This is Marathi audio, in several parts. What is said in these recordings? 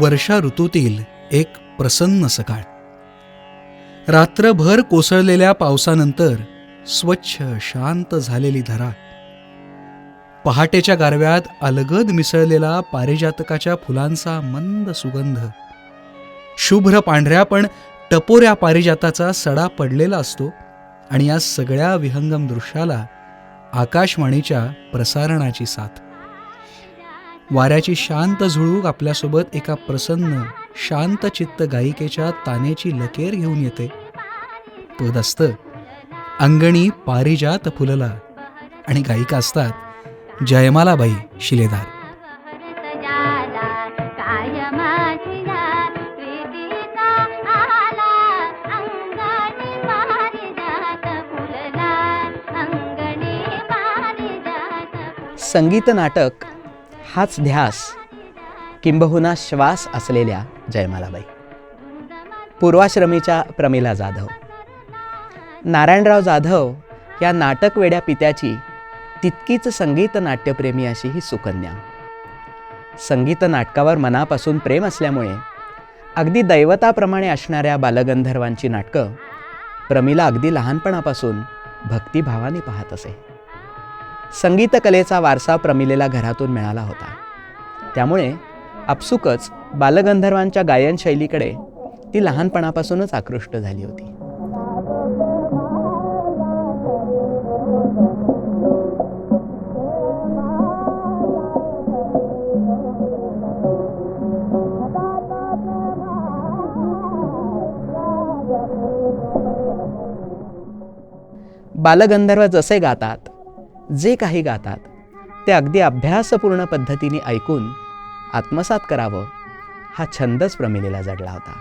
वर्षा ऋतूतील एक प्रसन्न सकाळ. रात्रभर कोसळलेल्या पावसानंतर स्वच्छ शांत झालेली धरा. पहाटेच्या गारव्यात अलगद मिसळलेला पारिजातकाच्या फुलांचा मंद सुगंध. शुभ्र पांढऱ्या पण टपोऱ्या पारिजाताचा सडा पडलेला असतो आणि या सगळ्या विहंगम दृश्याला आकाशवाणीच्या प्रसारणाची साथ. वाऱ्याची शांत झुळूक आपल्यासोबत एका प्रसन्न शांत चित्त गायिकेच्या तानेची लकेर घेऊन येते. पद असतं. अंगणी पारिजात फुलला आणि गायिका असतात जयमालाबाई शिलेदार. संगीत नाटक हाच ध्यास किंबहुना श्वास असलेल्या जयमालाबाई. पूर्वाश्रमीच्या प्रमिला जाधव. नारायणराव जाधव या नाटकवेड्या पित्याची तितकीच संगीत नाट्यप्रेमी अशी ही सुकन्या. संगीत नाटकावर मनापासून प्रेम असल्यामुळे अगदी दैवताप्रमाणे असणाऱ्या बालगंधर्वांची नाटकं प्रमिला अगदी लहानपणापासून भक्तिभावाने पाहत असे. संगीतकलेचा वारसा प्रमिलेला घरातून मिळाला होता. त्यामुळे आपसुकच बालगंधर्वांच्या गायन शैलीकडे ती लहानपणापासूनच आकृष्ट झाली होती. बालगंधर्व जसे गातात जे काही गातात ते अगदी अभ्यासपूर्ण पद्धतीने ऐकून आत्मसात करावं हा छंदच प्रमिलेला जडला होता.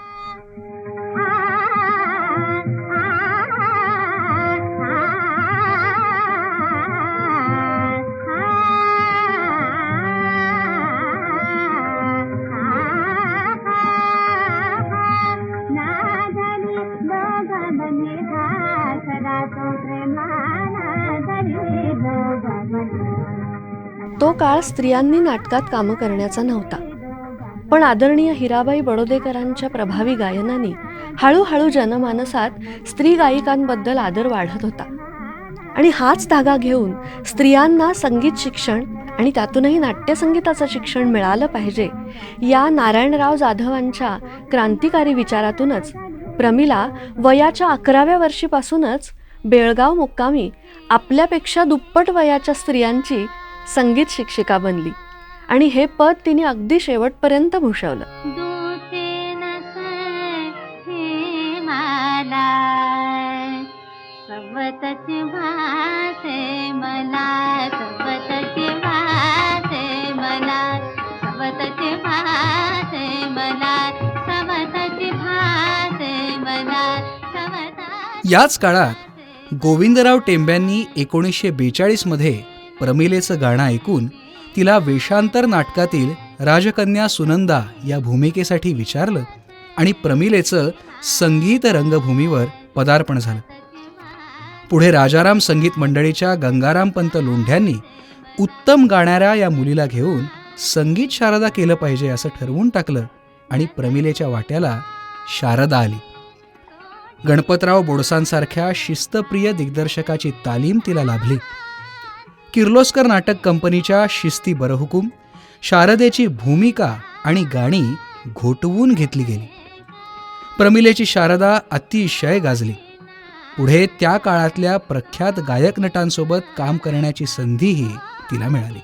तो काळ स्त्रियांनी नाटकात कामं करण्याचा नव्हता. पण आदरणीय हिराबाई बडोदेकरांच्या प्रभावी गायनाने हळूहळू जनमानसात स्त्री गायिकांबद्दल आदर वाढत होता. आणि हाच धागा घेऊन स्त्रियांना संगीत शिक्षण आणि त्यातूनही नाट्यसंगीताचं शिक्षण मिळालं पाहिजे या नारायणराव जाधवांच्या क्रांतिकारी विचारातूनच प्रमिला वयाच्या अकराव्या वर्षीपासूनच बेळगाव मुक्कामी आपल्यापेक्षा दुप्पट वयाच्या स्त्रियांची संगीत शिक्षिका बनली. आणि हे पद तिने अगदी शेवटपर्यंत भूषवलं. याच काळात गोविंदराव टेंब्यांनी एकोणीसशे बेचाळीसमध्ये प्रमिलेचं गाणं ऐकून तिला वेषांतर नाटकातील राजकन्या सुनंदा या भूमिकेसाठी विचारलं आणि प्रमिलेचं संगीत रंगभूमीवर पदार्पण झालं. पुढे राजाराम संगीत मंडळीच्या गंगारामपंत लोंढ्यांनी उत्तम गाणाऱ्या या मुलीला घेऊन संगीत शारदा केलं पाहिजे असं ठरवून टाकलं आणि प्रमिलेच्या वाट्याला शारदा आली. गणपतराव बोडसांसारख्या शिस्तप्रिय दिग्दर्शकाची तालीम तिला लाभली. किर्लोस्कर नाटक कंपनीच्या शिस्ती बरहुकूम शारदेची भूमिका आणि गाणी घोटवून घेतली गेली. प्रमिलेची शारदा अतिशय गाजली. पुढे त्या काळातल्या प्रख्यात गायक नटांसोबत काम करण्याची संधीही तिला मिळाली.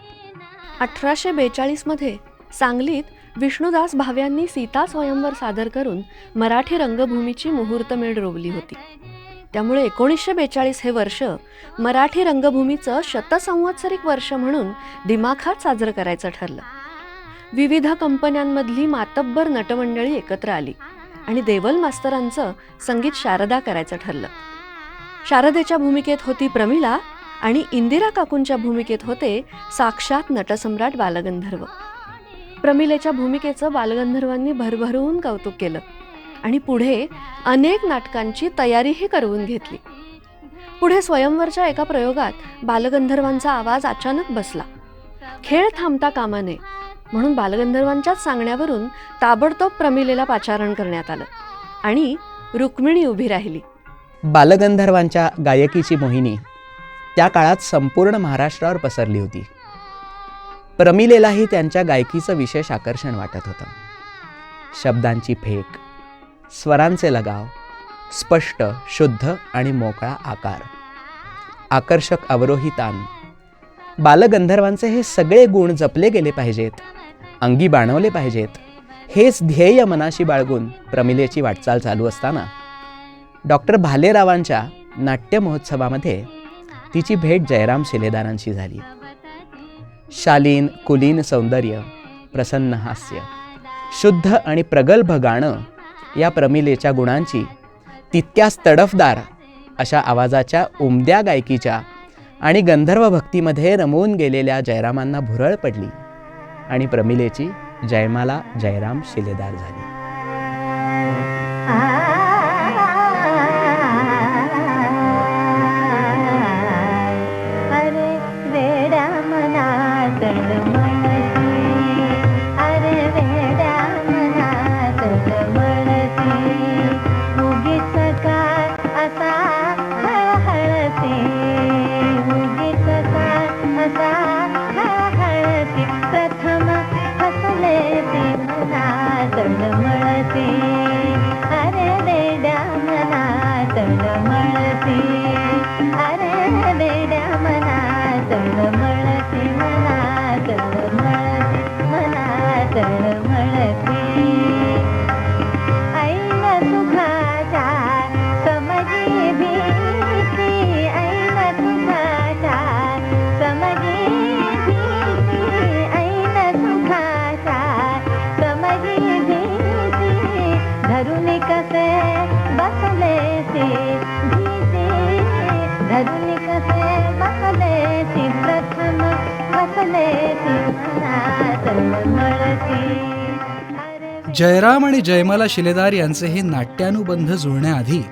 अठराशे बेचाळीसमध्ये सांगलीत विष्णुदास भाव्यांनी सीता स्वयंवर सादर करून मराठी रंगभूमीची मुहूर्तमेढ रोवली होती. त्यामुळे एकोणीसशे बेचाळीस हे वर्ष मराठी रंगभूमीचं शतसंवत्सरिक वर्ष म्हणून दिमाखात साजरं करायचं ठरलं. विविध कंपन्यांमधली मातब्बर नटमंडळी एकत्र आली आणि देवल मास्तरांचं संगीत शारदा करायचं ठरलं. शारदेच्या भूमिकेत होती प्रमिला आणि इंदिरा काकूंच्या भूमिकेत होते साक्षात नटसम्राट बालगंधर्व. प्रमिलेच्या भूमिकेचं बालगंधर्वांनी भरभरून कौतुक केलं. आणि पुढे अनेक नाटकांची तयारीही करवून घेतली. पुढे स्वयंवरच्या एका प्रयोगात बालगंधर्वांचा आवाज अचानक बसला. खेळ थांबता कामा नये म्हणून बालगंधर्वांच्याच सांगण्यावरून ताबडतोब प्रमिलेला पाचारण करण्यात आलं आणि रुक्मिणी उभी राहिली. बालगंधर्वांच्या गायकीची मोहिनी त्या काळात संपूर्ण महाराष्ट्रावर पसरली होती. प्रमिलेलाही त्यांच्या गायकीचं विशेष आकर्षण वाटत होतं. शब्दांची फेक स्वरांचे लगाव स्पष्ट शुद्ध आणि मोकळा आकार. आकर्षक अवरोही तान बालगंधर्वांचे हे सगळे गुण जपले गेले पाहिजेत. अंगी बाणवले पाहिजेत. हेच ध्येय मनाशी बाळगून प्रमिलेची वाटचाल चालू असताना. डॉक्टर भालेरावांच्या नाट्य महोत्सवामध्ये तिची भेट जयराम शिलेदारांशी झाली. शालीन कुलीन सौंदर्य प्रसन्न हास्य. शुद्ध आणि प्रगल्भ गाणं या प्रमिलेच्या गुणांची तितक्याच तडफदार अशा आवाजाच्या उमद्या गायकीच्या आणि गंधर्व भक्तीमध्ये रमवून गेलेल्या जयरामांना भुरळ पडली आणि प्रमिलेची जयमाला जयराम शिलेदार झाली. बसले ती प्रथम बसले ती मनात जयराम आणि जयमाला शिलेदार यांचे हे नाट्यानुबंध जुळण्याआधी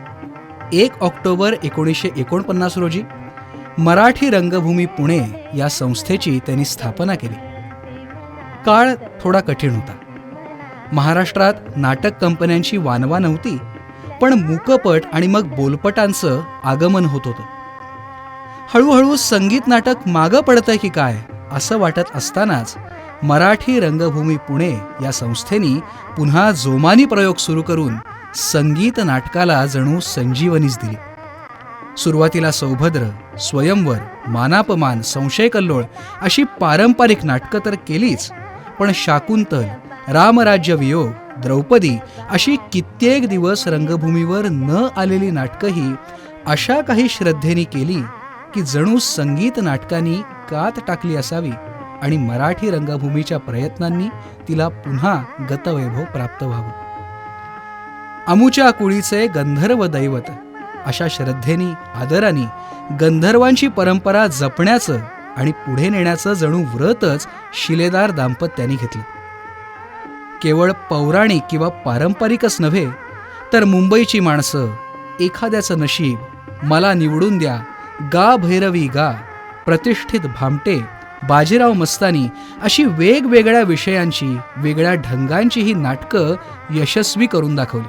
एक ऑक्टोबर एकोणीसशे एकोणपन्नास रोजी मराठी रंगभूमी पुणे या संस्थेची त्यांनी स्थापना केली. काळ थोडा कठीण होता. महाराष्ट्रात नाटक कंपन्यांची वानवा नव्हती पण मूकपट आणि मग बोलपटांचं आगमन होत होतं. हळूहळू संगीत नाटक मागं पडतंय की काय असं वाटत असतानाच मराठी रंगभूमी पुणे या संस्थेनी पुन्हा जोमानी प्रयोग सुरू करून संगीत नाटकाला जणू संजीवनीच दिली. सुरुवातीला सौभद्र स्वयंवर मानापमान संशयकल्लोळ अशी पारंपरिक नाटकं तर केलीच पण शाकुंतल रामराज्य वियोग द्रौपदी अशी कित्येक दिवस रंगभूमीवर न आलेली नाटकंही अशा काही श्रद्धेने केली की जणू संगीत नाटकांनी कात टाकली असावी आणि मराठी रंगभूमीच्या प्रयत्नांनी तिला पुन्हा गतवैभव प्राप्त व्हावं. अमुच्या कुळीचे गंधर्व दैवत अशा श्रद्धेनी आदराने गंधर्वांची परंपरा जपण्याचं आणि पुढे नेण्याचं जणू व्रतच शिलेदार दाम्पत्यांनी घेतलं. केवळ पौराणिक किंवा पारंपरिकच नव्हे तर मुंबईची माणसं एखाद्याचं नशीब मला निवडून द्या गा भैरवी गा प्रतिष्ठित भामटे बाजीराव मस्तानी अशी वेगवेगळ्या विषयांची वेगळ्या ढंगांची ही नाटकं यशस्वी करून दाखवली.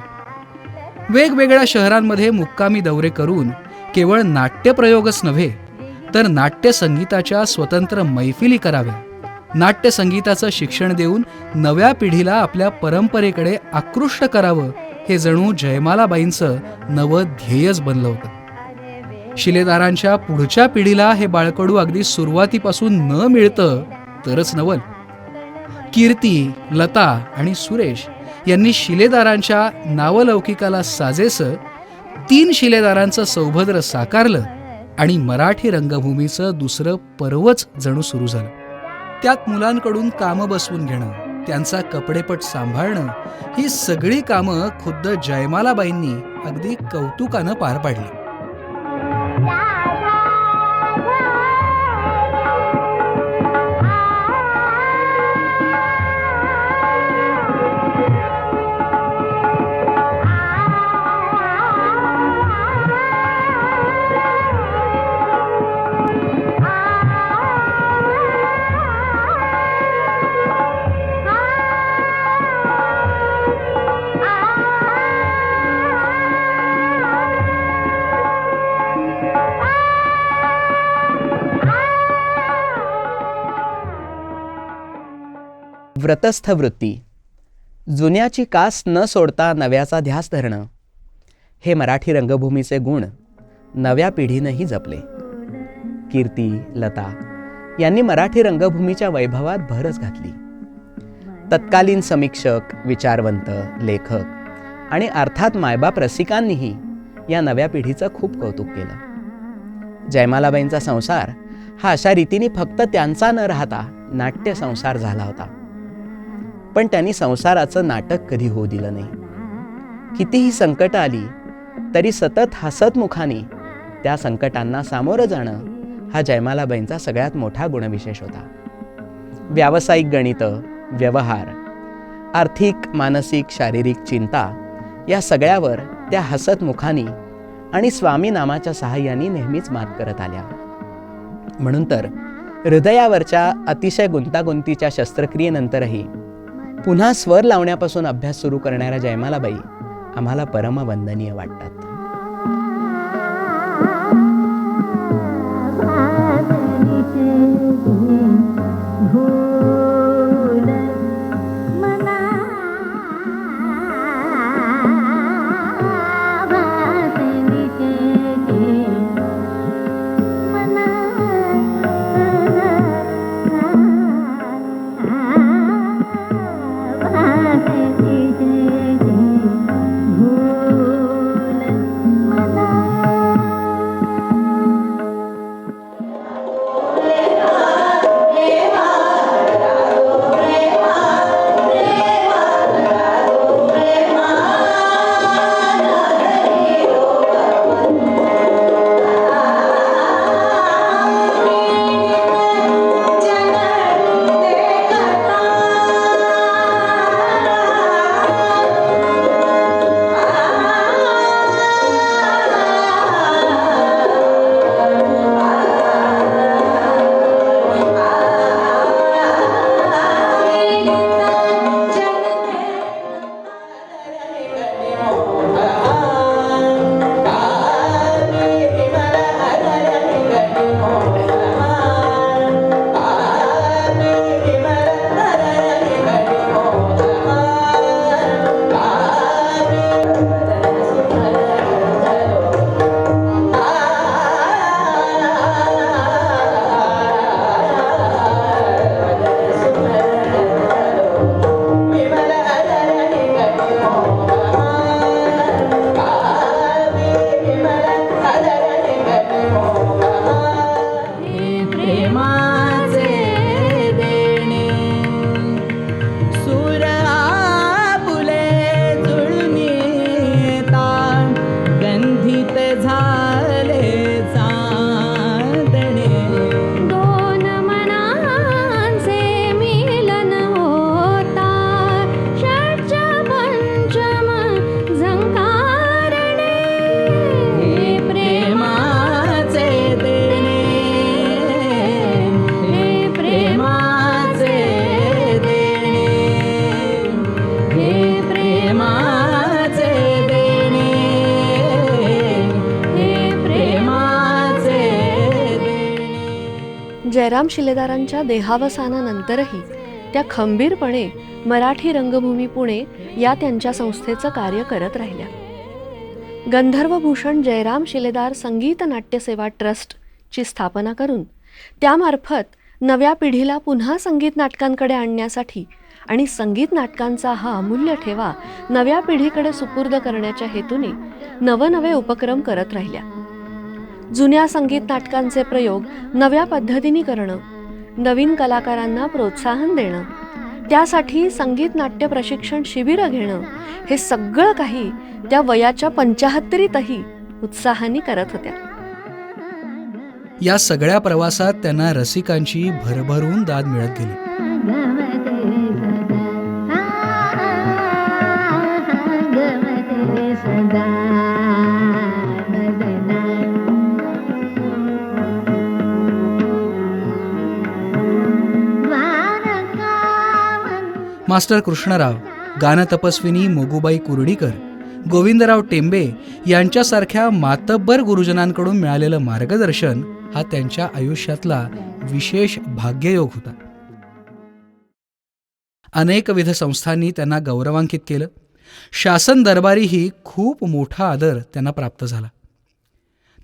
वेगवेगळ्या शहरांमध्ये मुक्कामी दौरे करून केवळ नाट्यप्रयोगच नव्हे तर नाट्य संगीताच्या स्वतंत्र मैफिली कराव्या. नाट्यसंगीताचं शिक्षण देऊन नव्या पिढीला आपल्या परंपरेकडे आकृष्ट करावं हे जणू जयमालाबाईंचं नवं ध्येयच बनलं होतं. शिलेदारांच्या पुढच्या पिढीला हे बाळकडू अगदी सुरुवातीपासून न मिळतं तरच नवल. कीर्ती लता आणि सुरेश यांनी शिलेदारांच्या नावलौकिकाला साजेसं तीन शिलेदारांचं सौभद्र साकारलं आणि मराठी रंगभूमीचं दुसरं पर्वच जणू सुरू झालं. त्यात मुलांकडून कामं बसवून घेणं त्यांचा कपडेपट सांभाळणं ही सगळी कामं खुद्द जयमालाबाईंनी अगदी कौतुकानं पार पाडली. व्रतस्थ वृत्ती जुन्याची कास न सोडता नव्याचा ध्यास धरणं. हे मराठी रंगभूमीचे गुण नव्या पिढीनंही जपले. कीर्ती लता यांनी मराठी रंगभूमीच्या वैभवात भरच घातली. तत्कालीन समीक्षक विचारवंत लेखक आणि अर्थात मायबाप रसिकांनीही या नव्या पिढीचं खूप कौतुक केलं. जयमालाबाईंचा संसार हा अशा रीतीने फक्त त्यांचा न राहता नाट्य संसार झाला होता. पण त्यांनी संसाराचं नाटक कधी होऊ दिलं नाही. कितीही संकट आली तरी सतत हसतमुखाने त्या संकटांना सामोरं जाणं हा जयमालाबाईंचा सगळ्यात मोठा गुणविशेष होता. व्यावसायिक गणित व्यवहार आर्थिक मानसिक शारीरिक चिंता या सगळ्यावर त्या हसतमुखाने आणि स्वामी नामाच्या सहाय्याने नेहमीच मात करत आल्या. म्हणून तर हृदयावरच्या अतिशय गुंतागुंतीच्या शस्त्रक्रियेनंतरही पुन्हा स्वर लावण्यापासून अभ्यास सुरू करणाऱ्या जयमालाबाई आम्हाला परमवंदनीय वाटतात. देणे शिलेदारांच्या देहावसानानंतरही त्या खंबीरपणे मराठी रंगभूमी पुणे या त्यांच्या संस्थेचं कार्य करत राहिल्या. गंधर्वभूषण जयराम शिलेदार संगीत नाट्यसेवा ट्रस्टची स्थापना करून त्यामार्फत नव्या पिढीला पुन्हा संगीत नाटकांकडे आणण्यासाठी आणि संगीत नाटकांचा हा अमूल्य ठेवा नव्या पिढीकडे सुपूर्द करण्याच्या हेतूने नवनवे उपक्रम करत राहिल्या. जुन्या संगीत नाटकांचे प्रयोग नव्या पद्धतीने करणं नवीन कलाकारांना प्रोत्साहन देणं त्यासाठी संगीत नाट्य प्रशिक्षण शिबिरं घेणं हे सगळं काही त्या वयाच्या पंचाहत्तरीतही उत्साहाने करत होत्या. या सगळ्या प्रवासात त्यांना रसिकांची भरभरून दाद मिळत गेली. मास्टर कृष्णराव गानतपस्विनी मोगूबाई कुर्डीकर गोविंदराव टेंबे यांच्यासारख्या मातब्बर गुरुजनांकडून मिळालेलं मार्गदर्शन हा त्यांच्या आयुष्यातला विशेष भाग्ययोग होता. अनेकविध संस्थांनी त्यांना गौरवांकित केलं. शासन दरबारीही खूप मोठा आदर त्यांना प्राप्त झाला.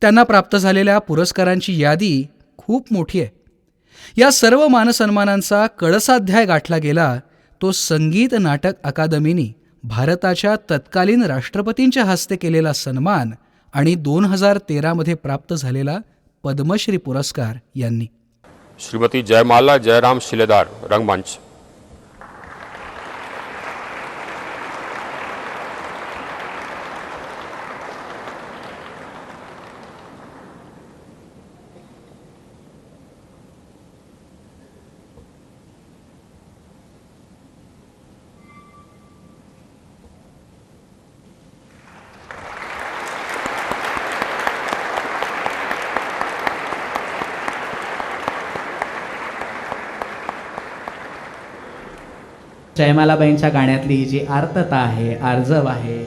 त्यांना प्राप्त झालेल्या पुरस्कारांची यादी खूप मोठी आहे. या सर्व मानसन्मानांचा कळसाध्याय गाठला गेला तो संगीत नाटक अकादमीनी भारताच्या तत्कालीन राष्ट्रपतींच्या हस्ते केलेला सन्मान आणि दोन हजार तेरामध्ये प्राप्त झालेला पद्मश्री पुरस्कार यांनी. श्रीमती जयमाला जयराम शिलेदार रंगमंच. जयमालाबाईंच्या गाण्यातली ही जी आर्तता आहे आर्जव आहे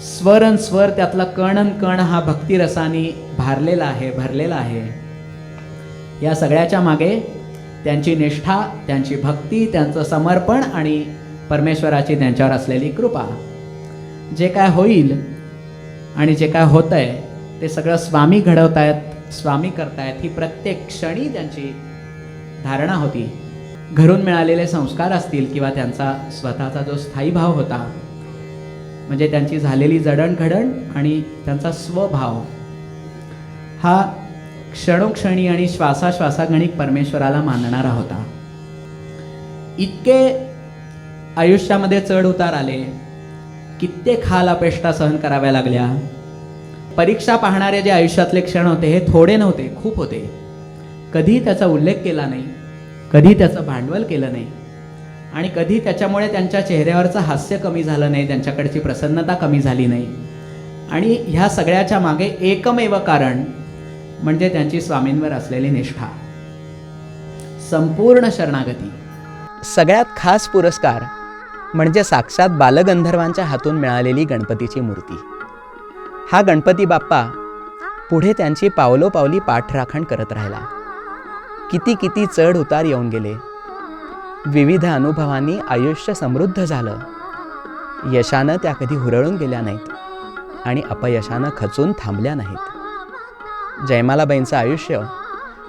स्वर अन स्वर त्यातला कण कण हा भक्तिरसाने भारलेला आहे भरलेला आहे. या सगळ्याच्या मागे त्यांची निष्ठा त्यांची भक्ती त्यांचं समर्पण आणि परमेश्वराची त्यांच्यावर असलेली कृपा. जे काय होईल आणि जे काय होतं आहे ते सगळं स्वामी घडवतायत स्वामी करतायत ही प्रत्येक क्षणी त्यांची धारणा होती. घरून मिळालेले संस्कार असतील किंवा त्यांचा स्वतःचा जो स्थायी भाव होता म्हणजे त्यांची झालेली जडणघडण आणि त्यांचा स्वभाव हा क्षणोक्षणी आणि श्वासाश्वासागणिक परमेश्वराला मानणारा होता. इतके आयुष्यामध्ये चढ उतार आले कित्येक हाल अपेष्टा सहन कराव्या लागल्या. परीक्षा पाहणारे जे आयुष्यातले क्षण होते हे थोडे नव्हते खूप होते. कधी त्याचा उल्लेख केला नाही. कधी त्याचं भांडवल केलं नाही. आणि कधी त्याच्यामुळे त्यांच्या चेहऱ्यावरचं हास्य कमी झालं नाही त्यांच्याकडची प्रसन्नता कमी झाली नाही. आणि ह्या सगळ्याच्या मागे एकमेव कारण म्हणजे त्यांची स्वामींवर असलेली निष्ठा. संपूर्ण शरणागती. सगळ्यात खास पुरस्कार म्हणजे साक्षात बालगंधर्वांच्या हातून मिळालेली गणपतीची मूर्ती. हा गणपती बाप्पा पुढे त्यांची पावलोपावली पाठराखण करत राहिला. किती किती चढ उतार येऊन गेले. विविध अनुभवांनी आयुष्य समृद्ध झालं. यशानं त्या कधी हुरळून गेल्या नाहीत आणि अपयशानं खचून थांबल्या नाहीत. जयमालाबाईंचं आयुष्य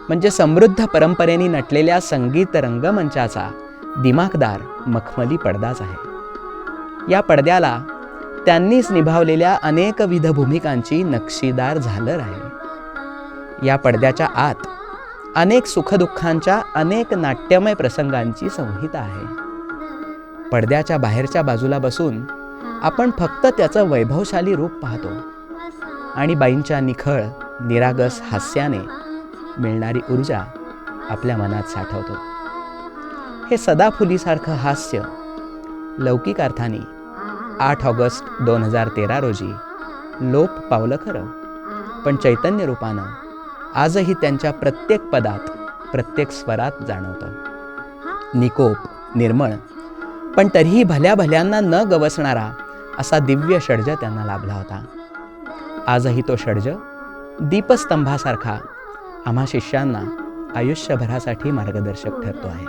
म्हणजे समृद्ध परंपरेने नटलेल्या संगीत रंगमंचाचा दिमाखदार मखमली पडदाच आहे. या पडद्याला त्यांनीच निभावलेल्या अनेकविध भूमिकांची नक्षीदार झालर आहे. या पडद्याच्या आत अनेक सुखदुःखांच्या अनेक नाट्यमय प्रसंगांची संहिता आहे. पडद्याच्या बाहेरच्या बाजूला बसून आपण फक्त त्याचं वैभवशाली रूप पाहतो. आणि बाईंच्या निखळ निरागस हास्याने मिळणारी ऊर्जा आपल्या मनात साठवतो. हे सदाफुलीसारखं हास्य लौकिक अर्थाने आठ ऑगस्ट दोन हजार तेरा रोजी लोप पावलं खरं पण चैतन्य रूपानं आजही त्यांच्या प्रत्येक पदात प्रत्येक स्वरात जाणवतं. निकोप निर्मळ पण तरीही भल्या भल्यांना न गवसणारा असा दिव्य षड्ज त्यांना लाभला होता. आजही तो षड्ज दीपस्तंभासारखा आम्हा शिष्यांना आयुष्यभरासाठी मार्गदर्शक ठरतो आहे.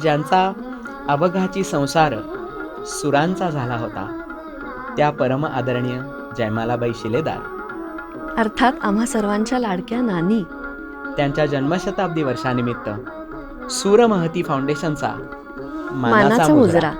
ज्यांचा अवघाची संसार सुरांचा झाला होता. त्या परम आदरणीय जयमालाबाई शिलेदार. अर्थात आम्हा सर्वांच्या लाडक्या नानी. त्यांच्या जन्मशताब्दी वर्षानिमित्त सूरमहती फाउंडेशनचा मानाचा मुजरा.